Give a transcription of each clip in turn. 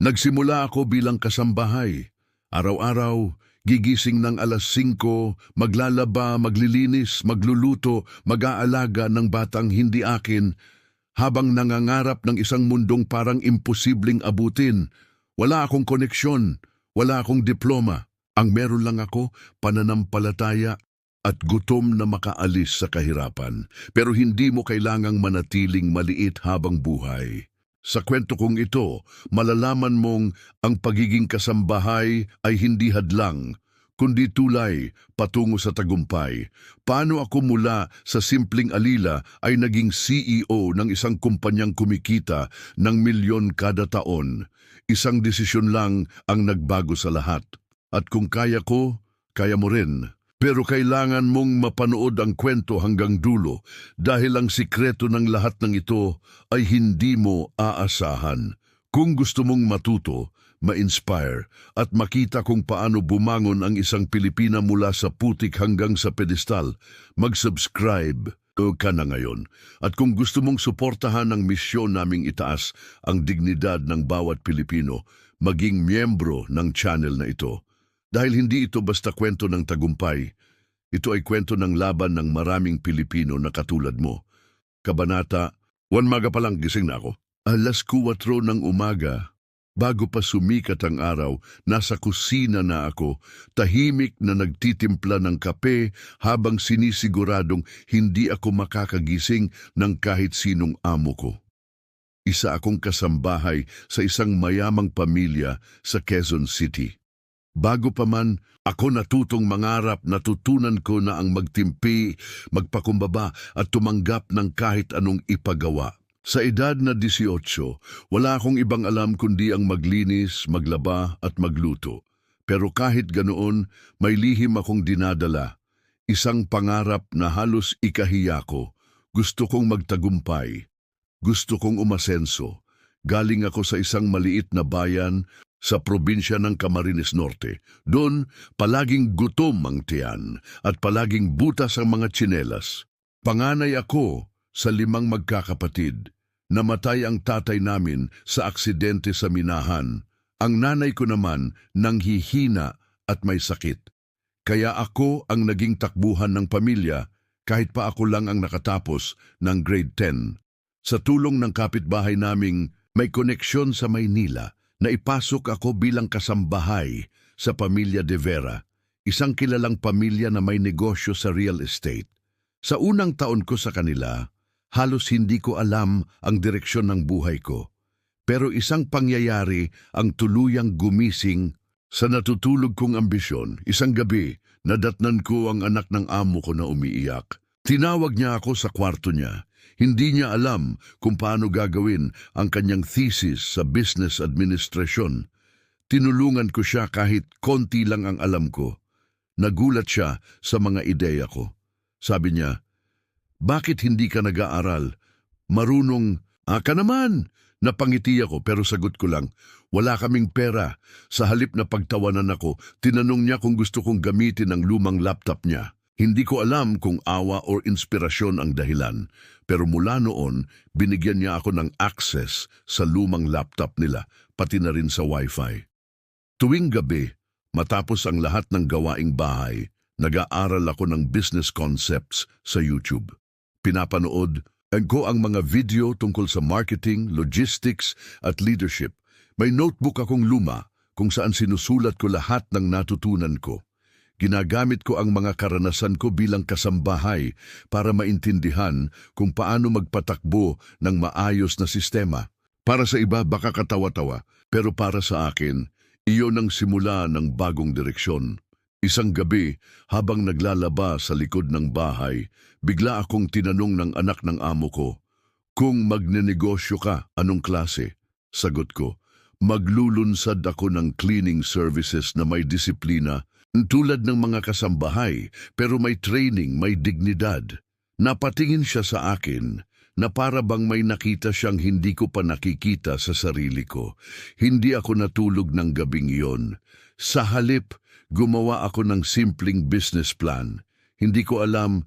Nagsimula ako bilang kasambahay. Araw-araw, gigising ng alas 5, maglalaba, maglilinis, magluluto, mag-aalaga ng batang hindi akin, habang nangangarap ng isang mundong parang imposibleng abutin. Wala akong koneksyon, wala akong diploma. Ang meron lang ako, pananampalataya at gutom na makaalis sa kahirapan. Pero hindi mo kailangang manatiling maliit habang buhay. Sa kwento kong ito, malalaman mong ang pagiging kasambahay ay hindi hadlang, kundi tulay patungo sa tagumpay. Paano ako mula sa simpleng alila ay naging CEO ng isang kumpanyang kumikita ng milyon kada taon. Isang desisyon lang ang nagbago sa lahat. At kung kaya ko, kaya mo rin. Pero kailangan mong mapanood ang kwento hanggang dulo dahil ang sikreto ng lahat ng ito ay hindi mo aasahan. Kung gusto mong matuto, ma-inspire at makita kung paano bumangon ang isang Pilipina mula sa putik hanggang sa pedestal, mag-subscribe ka na ngayon. At kung gusto mong suportahan ang misyon naming itaas ang dignidad ng bawat Pilipino, maging miyembro ng channel na ito. Dahil hindi ito basta kwento ng tagumpay, ito ay kwento ng laban ng maraming Pilipino na katulad mo. Kabanata, one maga pa lang gising na ako. Alas 4 ng umaga, bago pa sumikat ang araw, nasa kusina na ako, tahimik na nagtitimpla ng kape habang sinisiguradong hindi ako makakagising ng kahit sinong amo ko. Isa akong kasambahay sa isang mayamang pamilya sa Quezon City. Bago pa man ako natutong mangarap, natutunan ko na ang magtimpi, magpakumbaba at tumanggap ng kahit anong ipagawa. Sa edad na 18, wala akong ibang alam kundi ang maglinis, maglaba at magluto. Pero kahit ganoon, may lihim akong dinadala. Isang pangarap na halos ikahiya ko. Gusto kong magtagumpay. Gusto kong umasenso. Galing ako sa isang maliit na bayan sa probinsya ng Camarines Norte. Doon, palaging gutom ang tiyan at palaging butas ang mga tsinelas. Panganay ako sa limang magkakapatid. Namatay ang tatay namin sa aksidente sa minahan. Ang nanay ko naman nang hihina at may sakit. Kaya ako ang naging takbuhan ng pamilya kahit pa ako lang ang nakatapos ng grade 10. Sa tulong ng kapitbahay naming may koneksyon sa Maynila, Naipasok ako bilang kasambahay sa pamilya De Vera, isang kilalang pamilya na may negosyo sa real estate. Sa unang taon ko sa kanila, halos hindi ko alam ang direksyon ng buhay ko. Pero isang pangyayari ang tuluyang gumising sa natutulog kong ambisyon. Isang gabi, nadatnan ko ang anak ng amo ko na umiiyak. Tinawag niya ako sa kwarto niya. Hindi niya alam kung paano gagawin ang kanyang thesis sa business administration. Tinulungan ko siya kahit konti lang ang alam ko. Nagulat siya sa mga ideya ko. Sabi niya, Bakit hindi ka nag-aaral? Marunong, ah ka naman! Napangiti ako pero sagot ko lang, wala kaming pera. Sa halip na pagtawanan ako, tinanong niya kung gusto kong gamitin ang lumang laptop niya. Hindi ko alam kung awa or inspirasyon ang dahilan, pero mula noon, binigyan niya ako ng access sa lumang laptop nila, pati na rin sa wifi. Tuwing gabi, matapos ang lahat ng gawaing bahay, nag-aaral ako ng business concepts sa YouTube. Pinapanood ko ang mga video tungkol sa marketing, logistics at leadership. May notebook akong luma kung saan sinusulat ko lahat ng natutunan ko. Ginagamit ko ang mga karanasan ko bilang kasambahay para maintindihan kung paano magpatakbo ng maayos na sistema. Para sa iba baka katawa-tawa, pero para sa akin, iyon ang simula ng bagong direksyon. Isang gabi, habang naglalaba sa likod ng bahay, bigla akong tinanong ng anak ng amo ko, Kung magnenegosyo ka, anong klase? Sagot ko, maglulunsad ako ng cleaning services na may disiplina tulad ng mga kasambahay, pero may training, may dignidad. Napatingin siya sa akin na para bang may nakita siyang hindi ko pa nakikita sa sarili ko. Hindi ako natulog ng gabing iyon. Sa halip, gumawa ako ng simpleng business plan. Hindi ko alam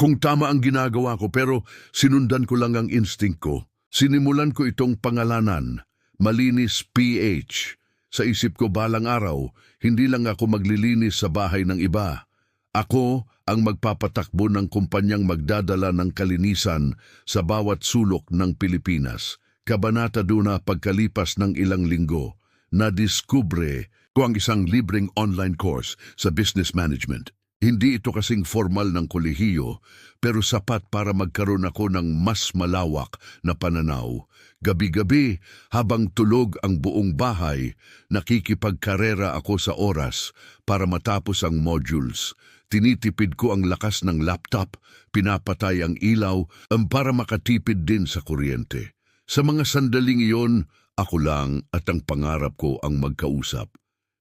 kung tama ang ginagawa ko pero sinundan ko lang ang instinct ko. Sinimulan ko itong pangalanan, Malinis PH. Sa isip ko balang araw, hindi lang ako maglilinis sa bahay ng iba. Ako ang magpapatakbo ng kumpanyang magdadala ng kalinisan sa bawat sulok ng Pilipinas. Kabanata Duna pagkalipas ng ilang linggo, na-diskubre ko ang isang libreng online course sa business management. Hindi ito kasing formal ng kolehiyo, pero sapat para magkaroon ako ng mas malawak na pananaw. Gabi-gabi, habang tulog ang buong bahay, nakikipagkarera ako sa oras para matapos ang modules. Tinitipid ko ang lakas ng laptop, pinapatay ang ilaw, ang para makatipid din sa kuryente. Sa mga sandaling iyon, ako lang at ang pangarap ko ang magkausap.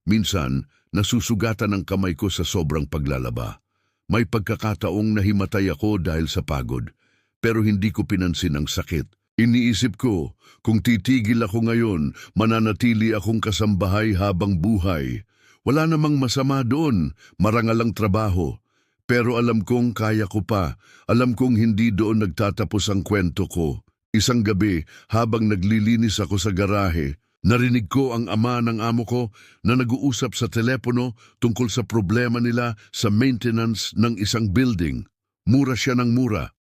Minsan, nasusugatan ang kamay ko sa sobrang paglalaba. May pagkakataong nahimatay ako dahil sa pagod, pero hindi ko pinansin ang sakit. Iniisip ko, kung titigil ako ngayon, mananatili akong kasambahay habang buhay. Wala namang masama doon, marangal ang trabaho. Pero alam kong kaya ko pa, alam kong hindi doon nagtatapos ang kwento ko. Isang gabi, habang naglilinis ako sa garahe, narinig ko ang ama ng amo ko na nag-uusap sa telepono tungkol sa problema nila sa maintenance ng isang building. Mura siya ng mura.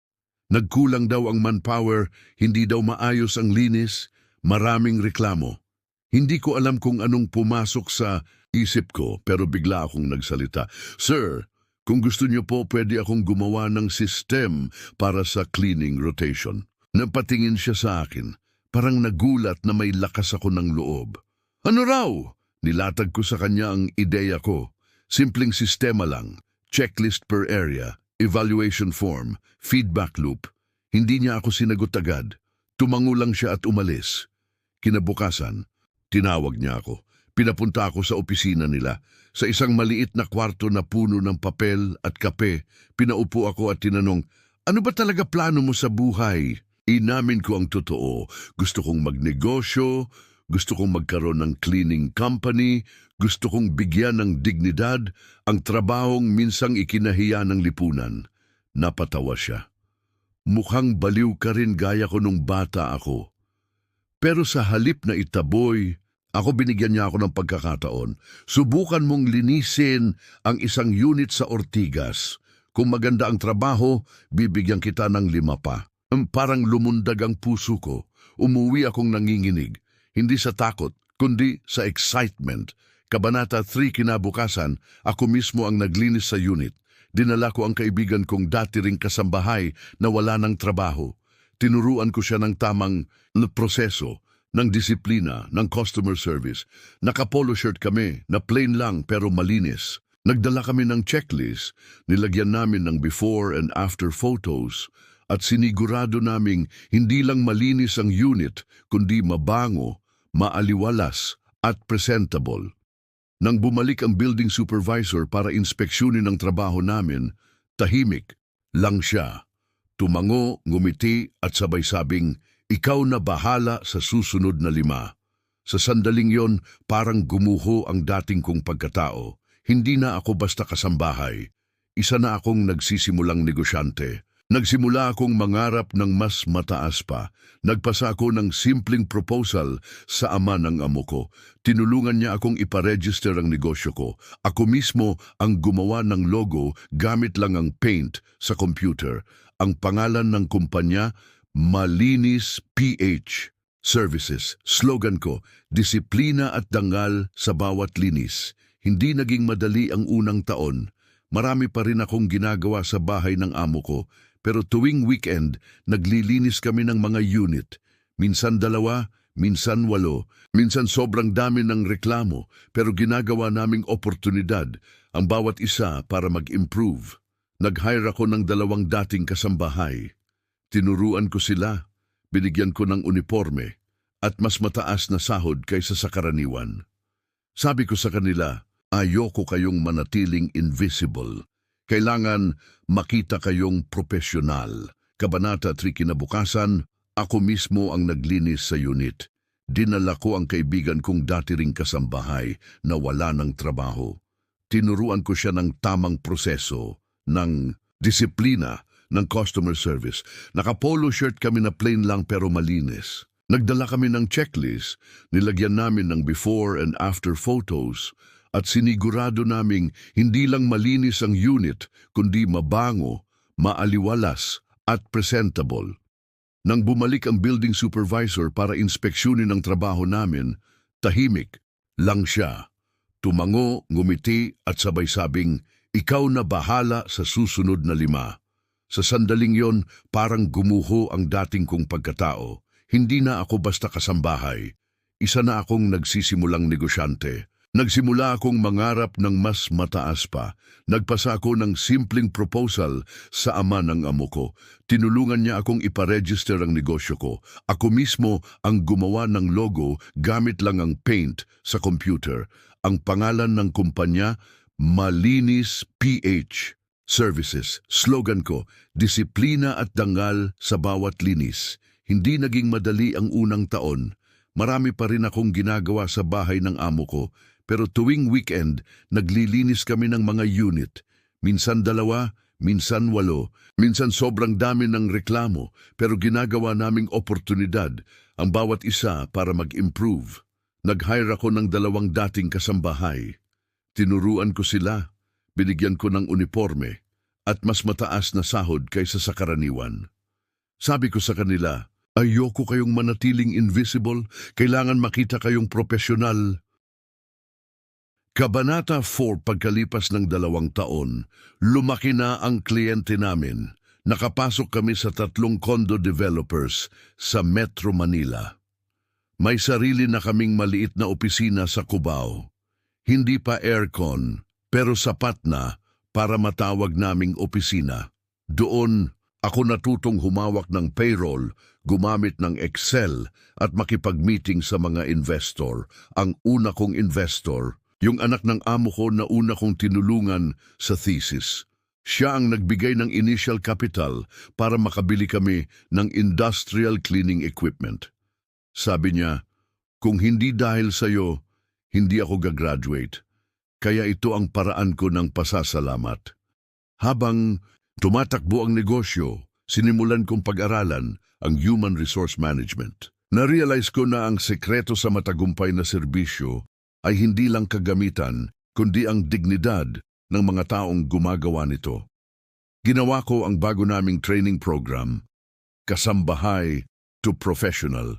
Nagkulang daw ang manpower, hindi daw maayos ang linis, maraming reklamo. Hindi ko alam kung anong pumasok sa isip ko pero bigla akong nagsalita. Sir, kung gusto niyo po pwede akong gumawa ng system para sa cleaning rotation. Napatingin siya sa akin. Parang nagulat na may lakas ako ng loob. Ano raw? Nilatag ko sa kanya ang ideya ko. Simpleng sistema lang. Checklist per area, evaluation form, feedback loop. Hindi niya ako sinagot agad. Tumango lang siya at umalis. Kinabukasan, tinawag niya ako. Pinapunta ako sa opisina nila. Sa isang maliit na kwarto na puno ng papel at kape, pinaupo ako at tinanong, ano ba talaga plano mo sa buhay? Inamin ko ang totoo. Gusto kong magnegosyo, gusto kong magkaroon ng cleaning company, gusto kong bigyan ng dignidad ang trabahong minsang ikinahiya ng lipunan. Napatawa siya. Mukhang baliw ka rin gaya ko nung bata ako. Pero sa halip na itaboy, ako binigyan niya ako ng pagkakataon. Subukan mong linisin ang isang unit sa Ortigas. Kung maganda ang trabaho, bibigyan kita ng lima pa. Parang lumundag ang puso ko. Umuwi akong nanginginig. Hindi sa takot, kundi sa excitement. Kabanata 3 kinabukasan, ako mismo ang naglinis sa unit. Dinala ko ang kaibigan kong dati ring kasambahay na wala ng trabaho. Tinuruan ko siya ng tamang proseso, ng disiplina, ng customer service. Nakapolo shirt kami na plain lang pero malinis. Nagdala kami ng checklist, nilagyan namin ng before and after photos, at sinigurado naming hindi lang malinis ang unit, kundi mabango, maaliwalas, at presentable. Nang bumalik ang building supervisor para inspeksyonin ang trabaho namin, tahimik lang siya. Tumango, ngumiti at sabay sabing, ikaw na bahala sa susunod na lima. Sa sandaling yon, parang gumuho ang dating kong pagkatao. Hindi na ako basta kasambahay. Isa na akong nagsisimulang negosyante. Nagsimula akong mangarap ng mas mataas pa. Nagpasa ako ng simpleng proposal sa ama ng amo ko. Tinulungan niya akong iparegister ang negosyo ko. Ako mismo ang gumawa ng logo gamit lang ang paint sa computer. Ang pangalan ng kumpanya, Malinis PH Services. Slogan ko, disiplina at dangal sa bawat linis. Hindi naging madali ang unang taon. Marami pa rin akong ginagawa sa bahay ng amo ko, pero tuwing weekend, naglilinis kami ng mga unit. Minsan dalawa, minsan walo, minsan sobrang dami ng reklamo, pero ginagawa naming oportunidad ang bawat isa para mag-improve. Nag-hire ako ng dalawang dating kasambahay. Tinuruan ko sila, binigyan ko ng uniforme, at mas mataas na sahod kaysa sa karaniwan. Sabi ko sa kanila, ayoko kayong manatiling invisible. Kailangan makita kayong profesional. Kabanata 3 kinabukasan, ako mismo ang naglinis sa unit. Dinala ko ang kaibigan kong dati ring kasambahay na wala ng trabaho. Tinuruan ko siya ng tamang proseso, ng disiplina, ng customer service. Naka-polo shirt kami na plain lang pero malinis. Nagdala kami ng checklist, nilagyan namin ng before and after photos, at sinigurado naming hindi lang malinis ang unit, kundi mabango, maaliwalas, at presentable. Nang bumalik ang building supervisor para inspeksyonin ang trabaho namin, tahimik lang siya. Tumango, ngumiti at sabay sabing, ikaw na bahala sa susunod na lima. Sa sandaling yon, parang gumuho ang dating kong pagkatao. Hindi na ako basta kasambahay. Isa na akong nagsisimulang negosyante. Nagsimula akong mangarap ng mas mataas pa. Nagpasa ako ng simpleng proposal sa ama ng amo ko. Tinulungan niya akong iparegister ang negosyo ko. Ako mismo ang gumawa ng logo gamit lang ang paint sa computer. Ang pangalan ng kumpanya, Malinis PH Services. Slogan ko, disiplina at dangal sa bawat linis. Hindi naging madali ang unang taon. Marami pa rin akong ginagawa sa bahay ng amo ko, pero tuwing weekend, naglilinis kami ng mga unit. Minsan dalawa, minsan walo, minsan sobrang dami ng reklamo, pero ginagawa naming oportunidad ang bawat isa para mag-improve. Nag-hire ako ng dalawang dating kasambahay. Tinuruan ko sila, binigyan ko ng uniforme, at mas mataas na sahod kaysa sa karaniwan. Sabi ko sa kanila, ayoko kayong manatiling invisible, kailangan makita kayong profesional. Kabanata 4 pagkalipas ng dalawang taon, lumaki na ang kliyente namin. Nakapasok kami sa tatlong condo developers sa Metro Manila. May sarili na kaming maliit na opisina sa Cubao. Hindi pa aircon, pero sapat na para matawag naming opisina. Doon, ako natutong humawak ng payroll, gumamit ng Excel at makipag-meeting sa mga investor. Ang una kong investor, yung anak ng amo ko na una kong tinulungan sa thesis. Siya ang nagbigay ng initial capital para makabili kami ng industrial cleaning equipment. Sabi niya, kung hindi dahil sa iyo, hindi ako gagraduate. Kaya ito ang paraan ko ng pasasalamat. Habang tumatakbo ang negosyo, sinimulan kong pag-aralan ang human resource management. Na-realize ko na ang sekreto sa matagumpay na serbisyo ay hindi lang kagamitan, kundi ang dignidad ng mga taong gumagawa nito. Ginawa ko ang bago naming training program, Kasambahay to Professional.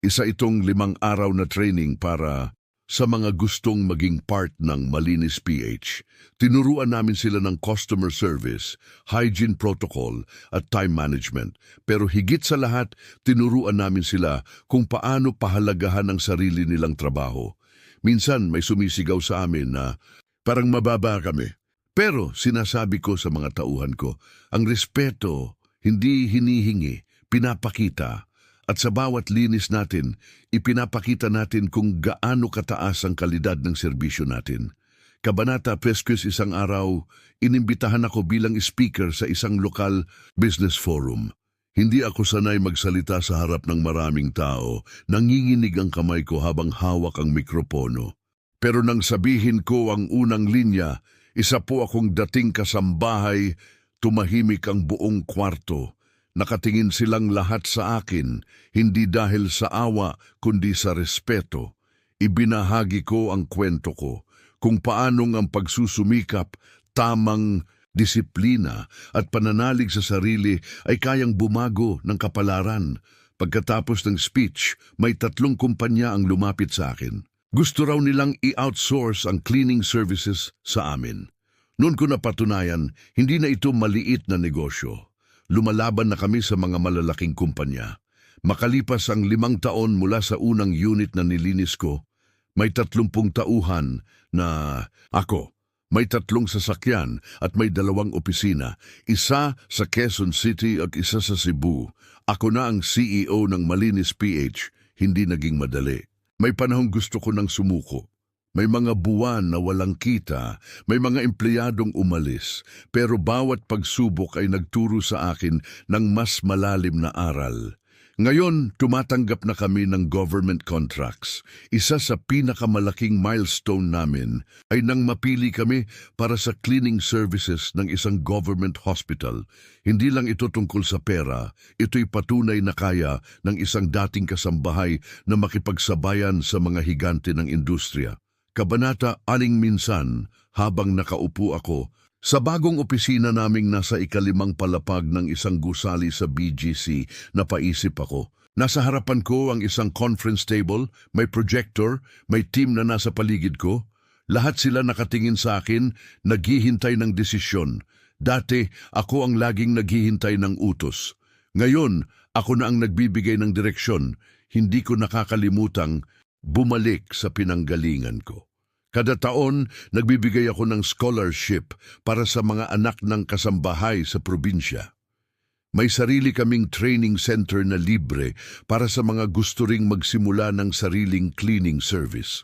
Isa itong limang araw na training para sa mga gustong maging part ng Malinis PH. Tinuruan namin sila ng customer service, hygiene protocol at time management. Pero higit sa lahat, tinuruan namin sila kung paano pahalagahan ang sarili nilang trabaho. Minsan may sumisigaw sa amin na parang mababa kami. Pero sinasabi ko sa mga tauhan ko, ang respeto hindi hinihingi, pinapakita. At sa bawat linis natin, ipinapakita natin kung gaano kataas ang kalidad ng serbisyo natin. Kabanata Pesquis isang araw, inimbitahan ako bilang speaker sa isang lokal business forum. Hindi ako sanay magsalita sa harap ng maraming tao, nanginginig ang kamay ko habang hawak ang mikropono. Pero nang sabihin ko ang unang linya, isa po akong dating kasambahay, tumahimik ang buong kwarto. Nakatingin silang lahat sa akin, hindi dahil sa awa kundi sa respeto. Ibinahagi ko ang kwento ko, kung paanong ang pagsusumikap, tamang disiplina at pananalig sa sarili ay kayang bumago ng kapalaran. Pagkatapos ng speech, may tatlong kumpanya ang lumapit sa akin. Gusto raw nilang i-outsource ang cleaning services sa amin. Noon ko napatunayan, hindi na ito maliit na negosyo lumalaban na kami sa mga malalaking kumpanya. Makalipas ang limang taon mula sa unang unit na nilinis ko, may tatlumpung tauhan na ako. May tatlong sasakyan at may dalawang opisina, isa sa Quezon City at isa sa Cebu. Ako na ang CEO ng Malinis PH, hindi naging madali. May panahong gusto ko ng sumuko. May mga buwan na walang kita, may mga empleyadong umalis, pero bawat pagsubok ay nagturo sa akin ng mas malalim na aral. Ngayon, tumatanggap na kami ng government contracts. Isa sa pinakamalaking milestone namin ay nang mapili kami para sa cleaning services ng isang government hospital. Hindi lang ito tungkol sa pera, ito'y patunay na kaya ng isang dating kasambahay na makipagsabayan sa mga higante ng industriya. Kabanata aning minsan habang nakaupo ako sa bagong opisina naming nasa ikalimang palapag ng isang gusali sa BGC, napaisip ako. Nasa harapan ko ang isang conference table, may projector, may team na nasa paligid ko. Lahat sila nakatingin sa akin, naghihintay ng desisyon. Dati, ako ang laging naghihintay ng utos. Ngayon, ako na ang nagbibigay ng direksyon. Hindi ko nakakalimutang bumalik sa pinanggalingan ko. Kada taon, nagbibigay ako ng scholarship para sa mga anak ng kasambahay sa probinsya. May sarili kaming training center na libre para sa mga gusto ring magsimula ng sariling cleaning service.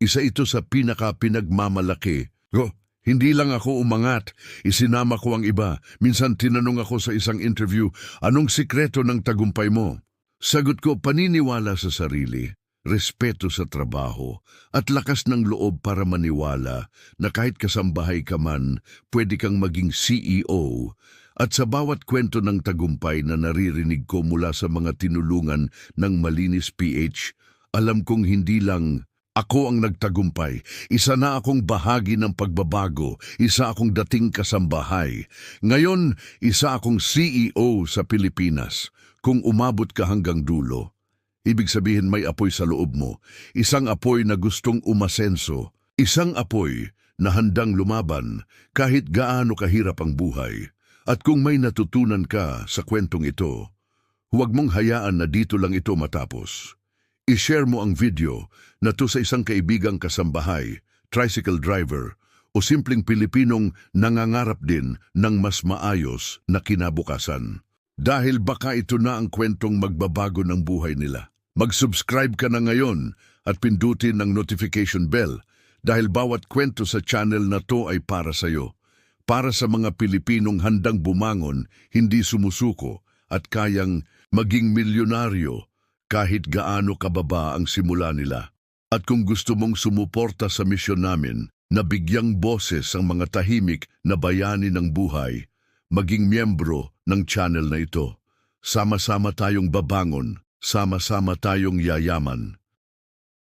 Isa ito sa pinaka-pinagmamalaki. Oh, hindi lang ako umangat, isinama ko ang iba. Minsan tinanong ako sa isang interview, anong sikreto ng tagumpay mo? Sagot ko, paniniwala sa sarili respeto sa trabaho, at lakas ng loob para maniwala na kahit kasambahay ka man, pwede kang maging CEO. At sa bawat kwento ng tagumpay na naririnig ko mula sa mga tinulungan ng Malinis PH, alam kong hindi lang ako ang nagtagumpay. Isa na akong bahagi ng pagbabago. Isa akong dating kasambahay. Ngayon, isa akong CEO sa Pilipinas. Kung umabot ka hanggang dulo, Ibig sabihin may apoy sa loob mo. Isang apoy na gustong umasenso. Isang apoy na handang lumaban kahit gaano kahirap ang buhay. At kung may natutunan ka sa kwentong ito, huwag mong hayaan na dito lang ito matapos. I-share mo ang video na to sa isang kaibigang kasambahay, tricycle driver, o simpleng Pilipinong nangangarap din ng mas maayos na kinabukasan. Dahil baka ito na ang kwentong magbabago ng buhay nila. Mag-subscribe ka na ngayon at pindutin ang notification bell dahil bawat kwento sa channel na to ay para sa iyo. Para sa mga Pilipinong handang bumangon, hindi sumusuko at kayang maging milyonaryo kahit gaano kababa ang simula nila. At kung gusto mong sumuporta sa misyon namin na bigyang boses ang mga tahimik na bayani ng buhay, maging miyembro ng channel na ito. Sama-sama tayong babangon, sama-sama tayong yayaman.